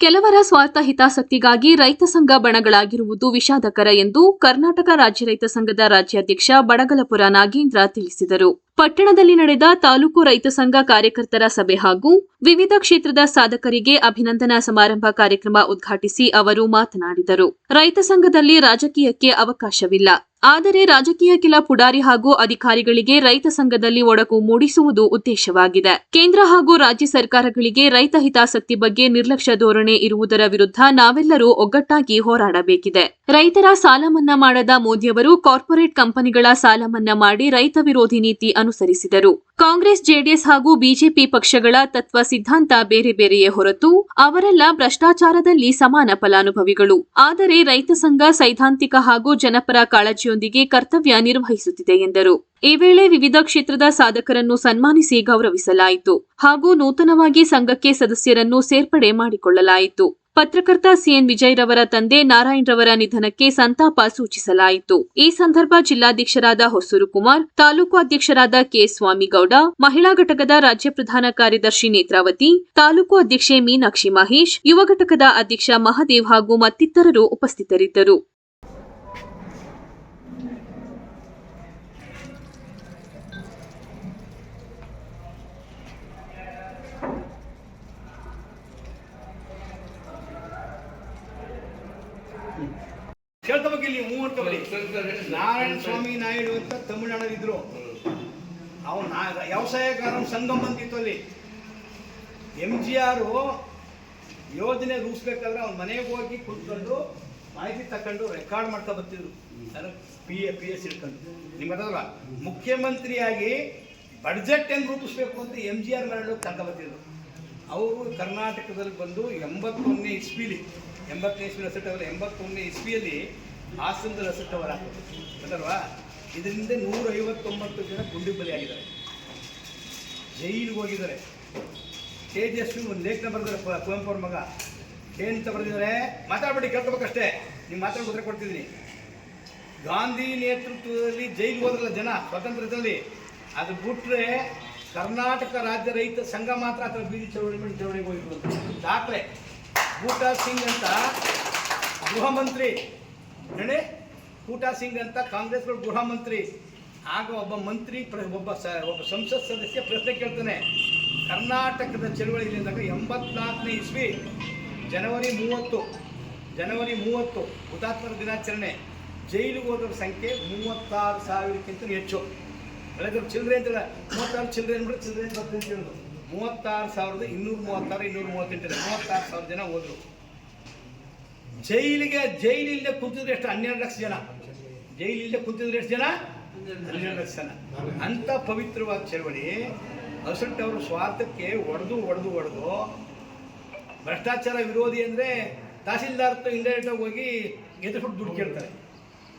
ಕೆಲವರ ಸ್ವಾರ್ಥ ಹಿತಾಸಕ್ತಿಗಾಗಿ ರೈತ ಸಂಘ ಬಣಗಳಾಗಿರುವುದು ವಿಷಾದಕರ ಎಂದು ಕರ್ನಾಟಕ ರಾಜ್ಯ ರೈತ ಸಂಘದ ರಾಜ್ಯಾಧ್ಯಕ್ಷ ಬಡಗಲಪುರ ನಾಗೇಂದ್ರ ತಿಳಿಸಿದರು. ಪಟ್ಟಣದಲ್ಲಿ ನಡೆದ ತಾಲೂಕು ರೈತ ಸಂಘ ಕಾರ್ಯಕರ್ತರ ಸಭೆ ಹಾಗೂ ವಿವಿಧ ಕ್ಷೇತ್ರದ ಸಾಧಕರಿಗೆ ಅಭಿನಂದನಾ ಸಮಾರಂಭ ಕಾರ್ಯಕ್ರಮ ಉದ್ಘಾಟಿಸಿ ಅವರು ಮಾತನಾಡಿದರು. ರೈತ ಸಂಘದಲ್ಲಿ ರಾಜಕೀಯಕ್ಕೆ ಅವಕಾಶವಿಲ್ಲ. ಆದರೆ ರಾಜಕೀಯ ಕೆಲ ಪುಡಾರಿ ಹಾಗೂ ಅಧಿಕಾರಿಗಳಿಗೆ ರೈತ ಸಂಘದಲ್ಲಿ ಒಡಕು ಮೂಡಿಸುವುದು ಉದ್ದೇಶವಾಗಿದೆ. ಕೇಂದ್ರ ಹಾಗೂ ರಾಜ್ಯ ಸರ್ಕಾರಗಳಿಗೆ ರೈತ ಹಿತಾಸಕ್ತಿ ಬಗ್ಗೆ ನಿರ್ಲಕ್ಷ್ಯ ಧೋರಣೆ ಇರುವುದರ ವಿರುದ್ಧ ನಾವೆಲ್ಲರೂ ಒಗ್ಗಟ್ಟಾಗಿ ಹೋರಾಡಬೇಕಿದೆ. ರೈತರ ಸಾಲ ಮನ್ನಾ ಮಾಡದ ಮೋದಿಯವರು ಕಾರ್ಪೊರೇಟ್ ಕಂಪನಿಗಳ ಸಾಲ ಮನ್ನಾ ಮಾಡಿ ರೈತ ವಿರೋಧಿ ನೀತಿ ಅನುಸರಿಸಿದರು. ಕಾಂಗ್ರೆಸ್, ಜೆಡಿಎಸ್ ಹಾಗೂ ಬಿಜೆಪಿ ಪಕ್ಷಗಳ ತತ್ವ ಸಿದ್ಧಾಂತ ಬೇರೆ ಬೇರೆಯೇ ಹೊರತು ಅವರೆಲ್ಲ ಭ್ರಷ್ಟಾಚಾರದಲ್ಲಿ ಸಮಾನ ಫಲಾನುಭವಿಗಳು. ಆದರೆ ರೈತ ಸಂಘ, ಸೈದ್ಧಾಂತಿಕ ಹಾಗೂ ಜನಪರ ಕಾಳಜಿಯೊಂದಿಗೆ ಕರ್ತವ್ಯ ನಿರ್ವಹಿಸುತ್ತಿದೆ ಎಂದರು. ಈ ವೇಳೆ ವಿವಿಧ ಕ್ಷೇತ್ರದ ಸಾಧಕರನ್ನು ಸನ್ಮಾನಿಸಿ ಗೌರವಿಸಲಾಯಿತು ಹಾಗೂ ನೂತನವಾಗಿ ಸಂಘಕ್ಕೆ ಸದಸ್ಯರನ್ನು ಸೇರ್ಪಡೆ ಮಾಡಿಕೊಳ್ಳಲಾಯಿತು. ಪತ್ರಕರ್ತ ಸಿಎನ್ ವಿಜಯ್ ರವರ ತಂದೆ ನಾರಾಯಣ್ ರವರ ನಿಧನಕ್ಕೆ ಸಂತಾಪ ಸೂಚಿಸಲಾಯಿತು. ಈ ಸಂದರ್ಭ ಜಿಲ್ಲಾಧ್ಯಕ್ಷರಾದ ಹೊಸೂರು ಕುಮಾರ್, ತಾಲೂಕು ಅಧ್ಯಕ್ಷರಾದ ಕೆ ಸ್ವಾಮಿಗೌಡ, ಮಹಿಳಾ ಘಟಕದ ರಾಜ್ಯ ಪ್ರಧಾನ ಕಾರ್ಯದರ್ಶಿ ನೇತ್ರಾವತಿ, ತಾಲೂಕು ಅಧ್ಯಕ್ಷೆ ಮೀನಾಕ್ಷಿ ಮಹೇಶ್, ಯುವ ಘಟಕದ ಅಧ್ಯಕ್ಷ ಮಹದೇವ್ ಹಾಗೂ ಮತ್ತಿತರರು ಉಪಸ್ಥಿತರಿದ್ದರು. ಕೇಳ್ಕೋಬೇಕು ಹೂ ಅಂತ ಅನ್ಕೋಬೇಡಿ ನಾರಾಯಣ ಸ್ವಾಮಿ ನಾಯ್ಡು ಅಂತ ತಮಿಳ್ನಾಡಲ್ಲಿ ಇದ್ರು ಅವ್ನು ವ್ಯವಸಾಯಗಾರನ ಸಂಘಂ ಅಂತಿತ್ತು ಅಲ್ಲಿ. ಎಂ ಜಿ ಆರು ಯೋಜನೆ ರೂಪಿಸ್ಬೇಕಾದ್ರೆ ಅವ್ನ ಮನೆಗೆ ಹೋಗಿ ಕುತ್ಕೊಂಡು ಮಾಹಿತಿ ತಕೊಂಡು ರೆಕಾರ್ಡ್ ಮಾಡ್ತಾ ಬರ್ತಿದ್ರು. ಪಿ ಎ ಪಿ ಎಸ್ ಇಟ್ಕೊಂಡು ನಿಮ್ಗೆ ಅದಲ್ಲ ಮುಖ್ಯಮಂತ್ರಿಯಾಗಿ ಬಡ್ಜೆಟ್ ಹೆಂಗ್ ರೂಪಿಸ್ಬೇಕು ಅಂತ ಎಂ ಜಿ ಆರ್ ಮರಳು ತಗೊಂಡು ಬರ್ತಿದ್ರು. ಅವರು ಕರ್ನಾಟಕದಲ್ಲಿ ಬಂದು ಎಂಬತ್ತೊಂದನೇ ಇಸ್ವಿಲಿ ಎಂಬತ್ತನೇ ಇಸ್ವಿ ರಸಟ್ಟವರ ಎಂಬತ್ತೊಂದನೇ ಇಸ್ವಿಯಲ್ಲಿ ಹಾಸನದ ರಸಟ್ಟವರ ಅದಲ್ವಾ ಇದರಿಂದ ನೂರ ಐವತ್ತೊಂಬತ್ತು ಜನ ಗುಂಡಿ ಬಲಿಯಾಗಿದ್ದಾರೆ ಜೈಲಿಗೆ ಹೋಗಿದ್ದಾರೆ. ತೇಜಸ್ವಿ ಒಂದು ಲೇಖನ ಬರೆದಿದ್ದಾರೆ ಕುವೆಂಪು ಅವ್ರ ಮಗ. ಏನಂತ ಬರೆದಿದ್ದಾರೆ? ಮಾತಾಡ್ಬೇಡಿ, ಕೇಳ್ಕೋಬೇಕಷ್ಟೇ. ನೀವು ಮಾತಾಡಿ ಉತ್ತರ ಕೊಡ್ತಿದ್ದೀನಿ. ಗಾಂಧಿ ನೇತೃತ್ವದಲ್ಲಿ ಜೈಲಿಗೆ ಹೋದ್ರಲ್ಲ ಜನ, ಸ್ವಾತಂತ್ರ್ಯದಲ್ಲಿ. ಅದು ಬಿಟ್ಟರೆ ಕರ್ನಾಟಕ ರಾಜ್ಯ ರೈತ ಸಂಘ ಮಾತ್ರ ಅಥವಾ ಬೀದಿ ಚಳವಳಿ ಮೇಲೆ ಚಳವಳಿಗೆ ಹೋಗಿರ್ಬೋದು ದಾಖಲೆ. ಬೂಟಾ ಸಿಂಗ್ ಅಂತ ಗೃಹ ಮಂತ್ರಿ. ಹೇಳಿ ಕೂಟಾ ಸಿಂಗ್ ಅಂತ ಕಾಂಗ್ರೆಸ್ ಗೃಹ ಮಂತ್ರಿ. ಆಗ ಒಬ್ಬ ಮಂತ್ರಿ, ಪ್ರ ಒಬ್ಬ ಸ ಒಬ್ಬ ಸಂಸತ್ ಸದಸ್ಯ ಪ್ರಶ್ನೆ ಕೇಳ್ತಾನೆ. ಕರ್ನಾಟಕದ ಚಳವಳಿಯಿಂದ ಎಂಬತ್ನಾಲ್ಕನೇ ಇಸ್ವಿ, ಜನವರಿ ಮೂವತ್ತು ಜನವರಿ ಮೂವತ್ತು, ಹುತಾತ್ಮರ ದಿನಾಚರಣೆ. ಜೈಲಿಗೆ ಹೋದವ್ರ ಸಂಖ್ಯೆ ಮೂವತ್ತಾರು ಸಾವಿರಕ್ಕಿಂತ ಹೆಚ್ಚು. ಬೆಳಗ್ಗೆ ಚಿಲ್ಲರೆ ಅಂತ ಮೂವತ್ತಾರು ಚಿಲ್ಲರೆ ಅಂದ್ಬಿಟ್ಟು ಚಿಲ್ಲರೆ ಬರ್ತದೆ ಅಂತ ಹೇಳೋದು ಮೂವತ್ತಾರು ಸಾವಿರದ ಇನ್ನೂರ ಮೂವತ್ತಾರು, ಇನ್ನೂರ ಮೂವತ್ತೆಂಟು ಮೂವತ್ತಾರು ಸಾವಿರ ಜನ ಹೋದ್ರು. ಜೈಲಿಗೆ ಜೈಲಿಲ್ಲದೆ ಕೂತಿದ್ರೆ ಎಷ್ಟು? ಹನ್ನೆರಡು ಲಕ್ಷ ಜನ. ಜೈಲಿಲ್ಲದೆ ಕುಂತಿದ್ರೆ ಎಷ್ಟು ಜನ? ಹನ್ನೆರಡು ಲಕ್ಷ ಜನ. ಅಂತ ಪವಿತ್ರವಾದ ಚಳವಳಿ. ಅವರು ಸ್ವಾರ್ಥಕ್ಕೆ ಒಡೆದು ಒಡೆದು ಒಡೆದು ಭ್ರಷ್ಟಾಚಾರ ವಿರೋಧಿ ಅಂದರೆ ತಹಸೀಲ್ದಾರ್ ಇಂಡೈರೆಕ್ಟ್ ಹೋಗಿ ಎದುರುಬಿಟ್ಟು ದುಡ್ಡು ಕೇಳ್ತಾರೆ.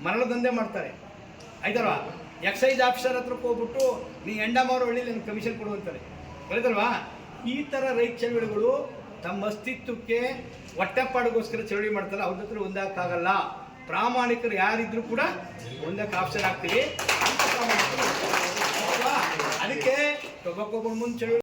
ಮರಳ ದಂಧೆ ಮಾಡ್ತಾರೆ. ಆಯ್ತಲ್ವಾ? ಎಕ್ಸೈಸ್ ಆಫೀಸರ್ ಹತ್ರಕ್ಕೆ ಹೋಗ್ಬಿಟ್ಟು, ನೀ ಎಂಡಮಾರು ಹಳ್ಳಿ ನಿಮ್ಗೆ ಕಮಿಷನ್ ಕೊಡು ಅಂತಾರೆ. ಈ ಥರ ರೈತ ಚಳವಳಿಗಳು ತಮ್ಮ ಅಸ್ತಿತ್ವಕ್ಕೆ ಹೊಟ್ಟೆಪಾಡಿಗೋಸ್ಕರ ಚಳವಳಿ ಮಾಡ್ತಾರೆ, ಅವ್ರ ಹತ್ರ ಹೊಂದಕ್ಕಾಗಲ್ಲ ಪ್ರಾಮಾಣಿಕರು ಯಾರಿದ್ರು ಕೂಡ ಒಂದಕ್ಕೆ ಆಪ್ಷನ್ ಆಗ್ತೀವಿ? ಅದಕ್ಕೆ ಮುಂದೆ